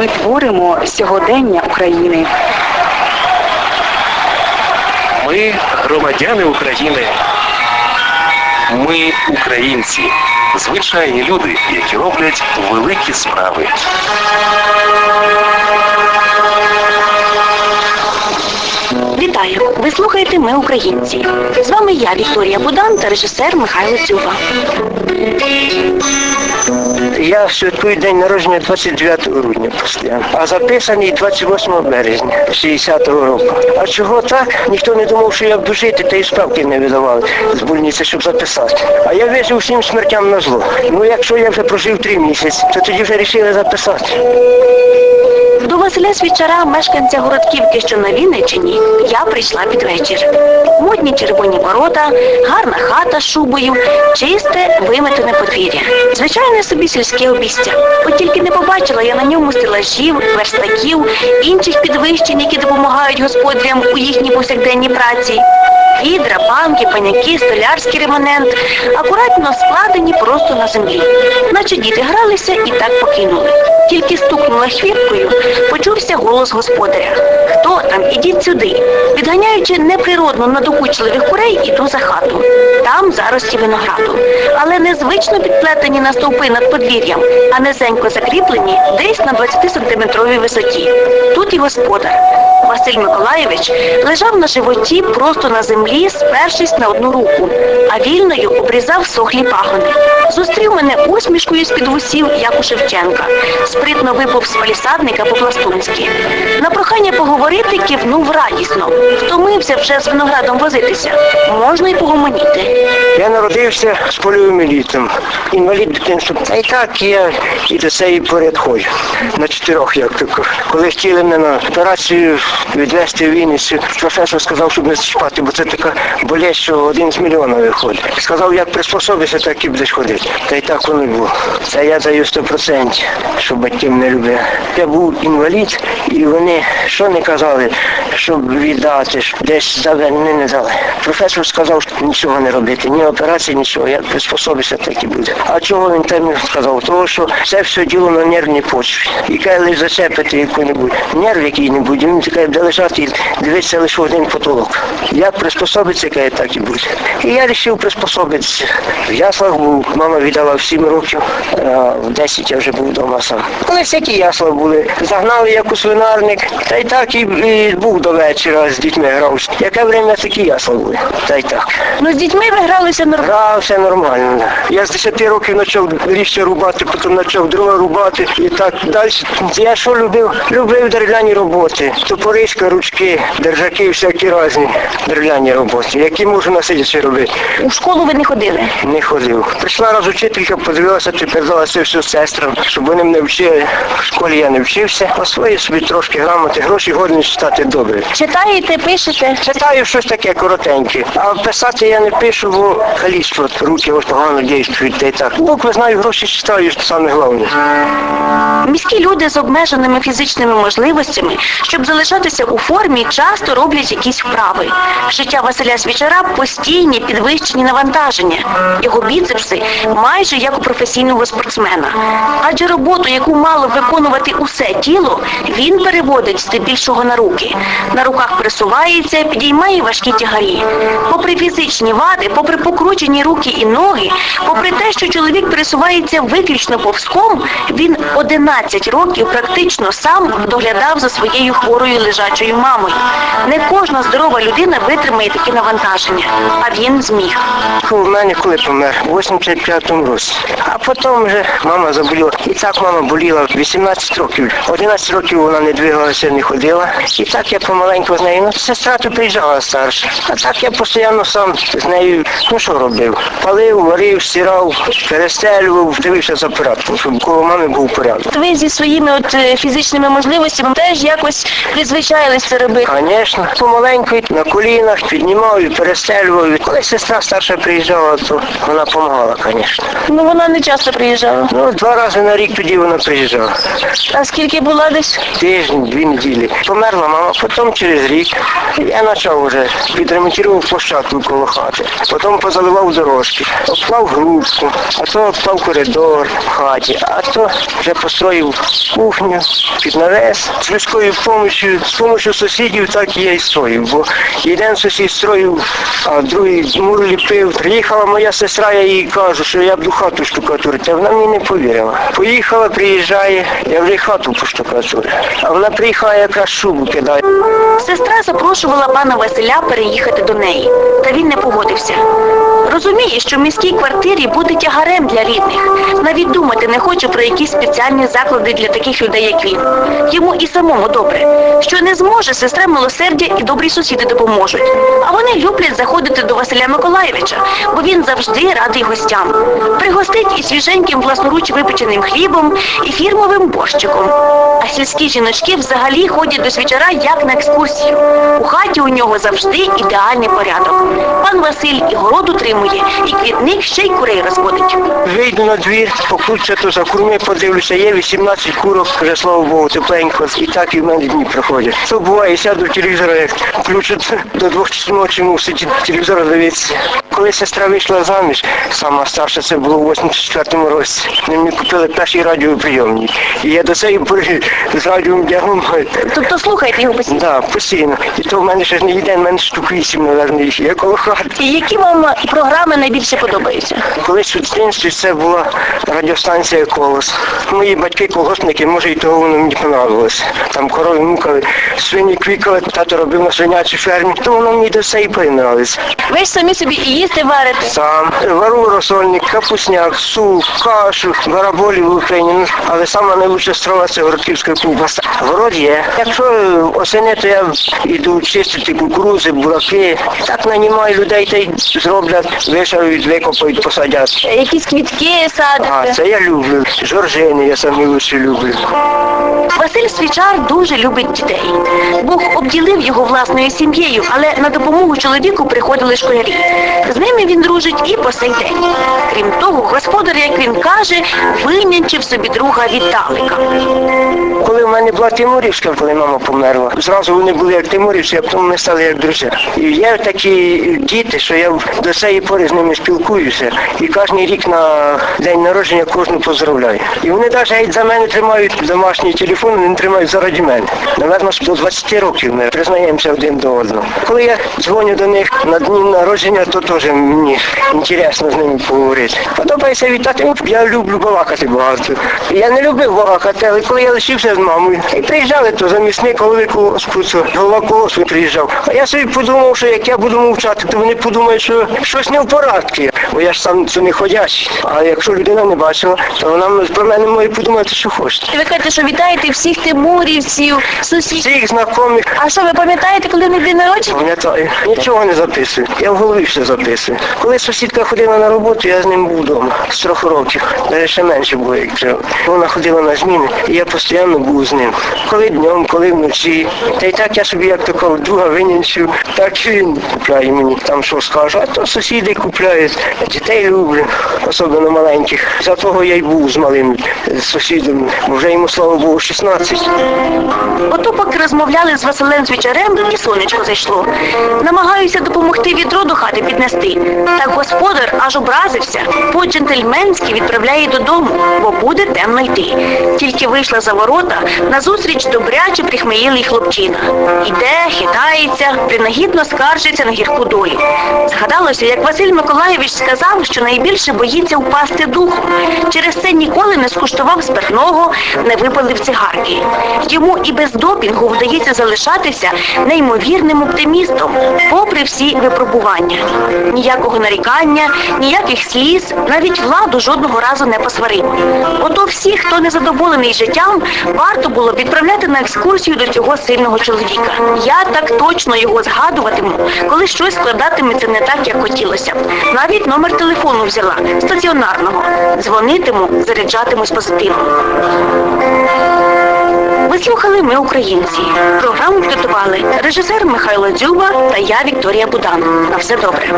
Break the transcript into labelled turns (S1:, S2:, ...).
S1: ми творимо сьогодення України.
S2: Ми громадяни України. Ми українці, звичайні люди, які роблять великі справи.
S3: Вітаю! Ви слухаєте Ми українці. З вами я, Вікторія Будан та режисер Михайло Цюба.
S4: Я святкую день народження 29 грудня постійно, а записаний 28 березня 60-го року. А чого так? Ніхто не думав, що я буду жити, та й справки не видавали з больниці, щоб записати. А я вижив всім смертям на зло. Ну якщо я вже прожив три місяці, то тоді вже вирішили записати.
S3: Василя Свічара, мешканця Городківки, що на Вінниччині, я прийшла під вечір. Модні червоні ворота, гарна хата з шубою, чисте, виметене подвір'я. Звичайне собі сільське обістя. От тільки не побачила я на ньому стелажів, верстаків, інших підвищень, які допомагають господарям у їхній повсякденній праці. Відра, банки, паняки, столярський ремонент, акуратно складені просто на землі. Наче діти гралися і так покинули. Тільки стукнула хвірткою, почувся голос господаря. Хто там? Ідіть сюди. Відганяючи неприродно надокучливих курей, іду за хату. Там зарості винограду. Але незвично підплетені на стовпи над подвір'ям, а низенько закріплені десь на 20-сантиметровій висоті. Тут і господар. Василь Миколаєвич лежав на животі просто на землі, спершись на одну руку, а вільною обрізав сохлі пагони. Зустрів мене усмішкою з-під вусів, як у Шевченка. Спритно випав з палісадника по-пластунськи. На прохання поговорити кивнув радісно. Втомився вже з виноградом возитися. Можна й погомоніти.
S4: Я народився з польовим елітом, інвалід дитинства. Та і так я і до цієї поряд ходжу. На чотирьох як тако. Коли хотіли мене на операцію відвезти в Вінницю, професор сказав, щоб не чіпати, бо це така болезнь, що один з мільйона виходить. Сказав, як приспособишся, так і будеш ходити. Та й так воно було. Це я даю 100%, що батьків не любив. Я був інвалід, і вони що не казали, щоб віддати, щоб десь дали, не, дали. Професор сказав, що нічого не робити, ні операції, нічого, я приспособився, так і буде. А чого він там сказав? Того, що це все діло на нервній почві. І лише зачепити яку-небудь нерв який-небудь, він таке буде лежати і дивитися лише в один потолок. Як приспособиться, каже, так і буде. І я вирішив приспособитися. В яслах був, мама віддала в 7 років, а в 10 я вже був вдома сам. Коли всякі ясла були, загнали як у свинарник, та й так і, і був до вечора з дітьми грався. Яке время такі ясла були, та й так.
S3: Ну з дітьми ви гралися нормально.
S4: Грався нормально. Я з 10 років почав ріжче рубати, потім почав дрова рубати і так далі. Я що любив? Любив дерев'яні роботи. Топоришка, ручки, держаки, всякі різні дерев'яні роботи, які можу насидячи робити.
S3: У школу ви не ходили.
S4: Не ходив. Прийшла раз учителька, подивилася, тепер дала це все сестрам, щоб вони мене вчили. В школі я не вчився, освоїв собі трошки грамоти, гроші годні читати добре.
S3: Читаєте, пишете.
S4: Читаю щось таке коротеньке, а писати я не пишу, бо каліцтво, руки ось погано діють, та й так. Букви знаю, гроші читаю, саме головне.
S3: Міські люди з обмеженими фізичними можливостями, щоб залишатися у формі, часто роблять якісь вправи. Життя Василя Свічара постійні підвищені навантаження. Його біцепси майже як у професійного спортсмена. Адже роботу, яку мало виконувати усе тіло, він переводить здебільшого на руки. На руках присувається, підіймає важкі тягарі. Попри фізичні вади, попри покручені руки і ноги, попри те, що чоловік пересувається виключно повзком, він 11 років практично сам доглядав за своєю хворою лежачою мамою. Не кожна здорова людина витримає такі навантаження, а він зміг.
S4: У мене коли помер? У 85-му році. А потім вже мама заболіла. І так мама боліла 18 років. 11 років вона не двигалася, не ходила. І так я помаленьку з нею. Ну, сестра то приїжджала старша. А так я постійно сам з нею, ну що робив? Палив, варив, стирав, перестелював, дивився за порядком, щоб коло мами був порядок.
S3: Ви зі своїми от е, фізичними можливостями теж якось навчаєтесь це робити?
S4: Звісно, помаленьку на колінах піднімав і перестелював. Коли сестра старша приїжджала, то вона допомагала, звісно.
S3: Ну вона не часто приїжджала.
S4: Ну, два рази на рік тоді вона приїжджала.
S3: А скільки була десь?
S4: Тиждень, дві неділі. Померла мама, потім через рік я почав вже відремонтував площадку коло хати. Потім позаливав дорожки, обклав грубку, а то обклав коридор в хаті, а то вже построїв кухню під навес. З людською допомогою, з допомогою сусідів так і я і строїв. Бо один сусід строїв, а другий мур ліпив. Приїхала моя сестра, я їй кажу, що я буду хату штукатурити, а вона мені не повірила. Поїхала, приїжджає, я вже хату поштукатурю. А вона приїхала якраз шубу кидає.
S3: Сестра запрошувала пана Василя переїхати до неї, та він не погодився. Розуміє, що в міській квартирі буде тягарем для рідних. Навіть думати не хоче про якісь спеціальні заклади для таких людей, як він. Йому і самому добре. Що не зможе, сестра милосердя і добрі сусіди допоможуть. А вони люблять заходити до Василя Миколаєвича, бо він завжди радий гостям. Пригостить і свіженьким власноруч випеченим хлібом, і фірмовим борщиком. А сільські жіночки взагалі ходять до свічара як на екскурсію. У хаті у нього завжди ідеальний порядок. Пан Василь і город утримує, і квітник ще й курей розводить.
S4: Вийду на двір, покручу то за курми, подивлюся, є 18 курок, вже слава Богу, тепленько. І так і в мене дні проходять. То буває, сяду телевізора, включать до двох часу ночі, мусить телевізор дивитися. Коли сестра вийшла заміж, сама старша, це було в 84-му році, мені купили перший радіоприйомник. І я до цієї пори з радіомдягом
S3: Тобто слухайте його постійно.
S4: Да, постійно. І то в мене ще не йде, в мене штук вісім, їх є коло хати.
S3: І які вам програми найбільше подобаються?
S4: Колись у дитинстві це була радіостанція «Колос». Мої батьки колгоспники, може і того воно мені понравилось. Там корови мукали, свині квікали, тато робив на свинячій фермі, то воно мені до цієї пори нравилось.
S3: Ви ж самі собі і їсти варите.
S4: Сам вару розсольник, капусняк, суп, кашу, бараболі в Україні. Ну, Але сама найкраща страва це городківська ковбаса. Город є. Якщо осени, то я йду чистити кукурузи, бураки. Так нанімаю людей, та й зроблять, вишають, викопають, посадять.
S3: Якісь квітки
S4: А, це я люблю. Жоржини я самі лучше люблю.
S3: Василь Свічар дуже любить дітей. Бог обділив його власною сім'єю, але на допомогу чоловіку приходили школярі. З ними він дружить і по сей день. Крім того, господар, як він каже, винянчив собі друга Віталика.
S4: Коли в мене була Тимурівська, коли мама померла, зразу вони були як Тимурівці, а потім ми стали як друзі. І є такі діти, що я до цієї пори з ними спілкуюся. І кожен рік на день народження кожну поздравляю. І вони навіть за мене тримають домашній телефон, вони тримають заради мене. Наверно, до 20 років ми признаємося один до одного. Коли я дзвоню до них на дні народження, то то теж мені інтересно з ними поговорити. Подобається вітати. Я люблю балакати багато. Я не любив балакати, але коли я лишився з мамою, і приїжджали, то замісник голови колгоспу, голова колгоспу приїжджав. А я собі подумав, що як я буду мовчати, то вони подумають, що щось не в порядку. Бо я ж сам це не ходячий. А якщо людина не бачила, то вона про мене може подумати, що хоче.
S3: Ви кажете, що вітаєте всіх тимурівців, сусідів.
S4: Всіх знайомих
S3: А що ви пам'ятаєте, коли в них день народження?
S4: Пам'ятаю, нічого не записую. Я в голові все записую. Коли сусідка ходила на роботу, я з ним був вдома з трьох років. Навіть ще менше було, як треба. Вона ходила на зміни, і я постійно був з ним. Коли днем, коли вночі. Та й так я собі як такого друга винянчив, так він купляє мені там що скажу. А то сусіди купляють, дітей люблю, особливо маленьких. За того я й був з малим сусідом, вже йому, слава Богу, 16.
S3: Ото поки розмовляли з Василем Свічарем, і сонечко зайшло. Намагаюся допомогти відро до хати піднести. Так господар аж образився. По-джентльменськи відправляє додому, бо буде темно йти. Тільки вийшла за ворота, назустріч добряче прихмеїлий хлопчина. Іде, хитається, принагідно скаржиться на гірку долю. Згадалося, як Василь Миколаєвич сказав, що найбільше боїться впасти духом. Через це ніколи не скуштував спиртного, не випалив цигарки. Йому і без допінгу вдається залишатися неймовірним оптимістом, попри всі випробування. Ніякого нарікання, ніяких сліз, навіть владу жодного разу не посварив. Ото всі, хто не задоволений життям, варто було відправляти на екскурсію до цього сильного чоловіка. Я так точно його згадуватиму, коли щось складатиметься не так, як хотілося. Навіть номер телефону взяла стаціонарного. Дзвонитиму, заряджатимусь позитивом. Ви слухали ми українці. Програму підготували режисер Михайло Дзюба та я Вікторія Будан. На все добре.